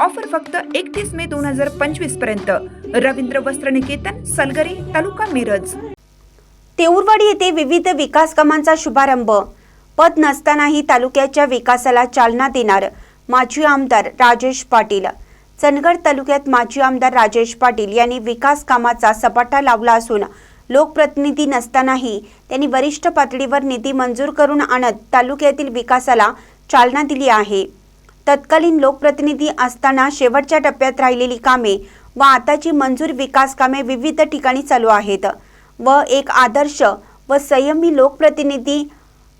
Offer फक्त एकतीस मे दोन हजार पंचवीसपर्यंत. रवींद्र वस्त्र निकेतन सलगरी तालुका मिरज. तेऊरवाडी येथे विविध विकास कामांचा शुभारंभ. पद नसतानाही तालुक्याच्या विकासाला चालना देणार माजी आमदार राजेश पाटील. चंदगड तालुक्यात माजी आमदार राजेश पाटील यांनी विकास कामाचा सपाटा लावला असून लोकप्रतिनिधी नसतानाही त्यांनी वरिष्ठ पातळीवर निधी मंजूर करून आणत तालुक्यातील विकासाला चालना दिली आहे. तत्कालीन लोकप्रतिनिधी असताना शेवटच्या टप्प्यात राहिलेली कामे व आताची मंजूर विकास कामे विविध ठिकाणी चालू आहेत. व एक आदर्श व संयमी लोकप्रतिनिधी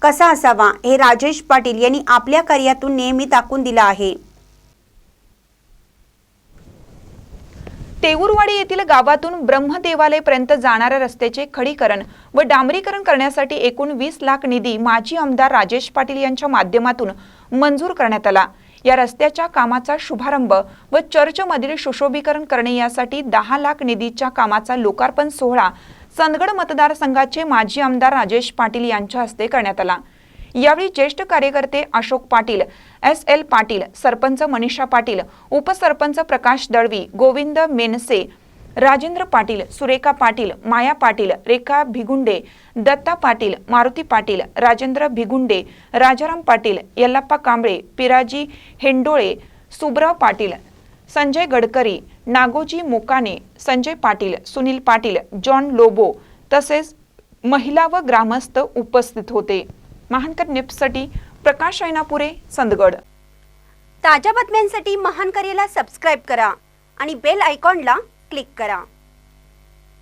कसा असावा हे राजेश पाटील यांनी आपल्या कार्यातून नेहमी दाखवून दिलं आहे. टेऊरवाडी येथील गावातून ब्रह्मदेवालयपर्यंत जाणाऱ्या रस्त्याचे खडीकरण व डांबरीकरण करण्यासाठी एकूण वीस लाख निधी माजी आमदार राजेश पाटील यांच्या माध्यमातून मंजूर करण्यात आला. या रस्त्याच्या कामाचा शुभारंभ व चर्चमधील सुशोभीकरण करणे यासाठी दहा लाख निधीच्या कामाचा लोकार्पण सोहळा चंदगड मतदारसंघाचे माजी आमदार राजेश पाटील यांच्या हस्ते करण्यात आला. यावेळी ज्येष्ठ कार्यकर्ते अशोक पाटील एस एल पाटील सरपंच मनीषा पाटील उपसरपंच प्रकाश दळवी गोविंद मेनसे राजेंद्र पाटील सुरेखा पाटील माया पाटील रेखा भिगुंडे दत्ता पाटील मारुती पाटील राजेंद्र भिगुंडे राजाराम पाटील यल्लाप्पा कांबळे पिराजी हेंडोळे सुब्राव पाटील संजय गडकरी नागोजी मोकाने संजय पाटील सुनील पाटील जॉन लोबो तसेच महिला व ग्रामस्थ उपस्थित होते. महानकर निप्ससाठी प्रकाश ऐनापुरे संदगड. ताज्या बातम्यांसाठी महानकरेला सबस्क्राईब करा आणि बेल आयकॉनला क्लिक करा.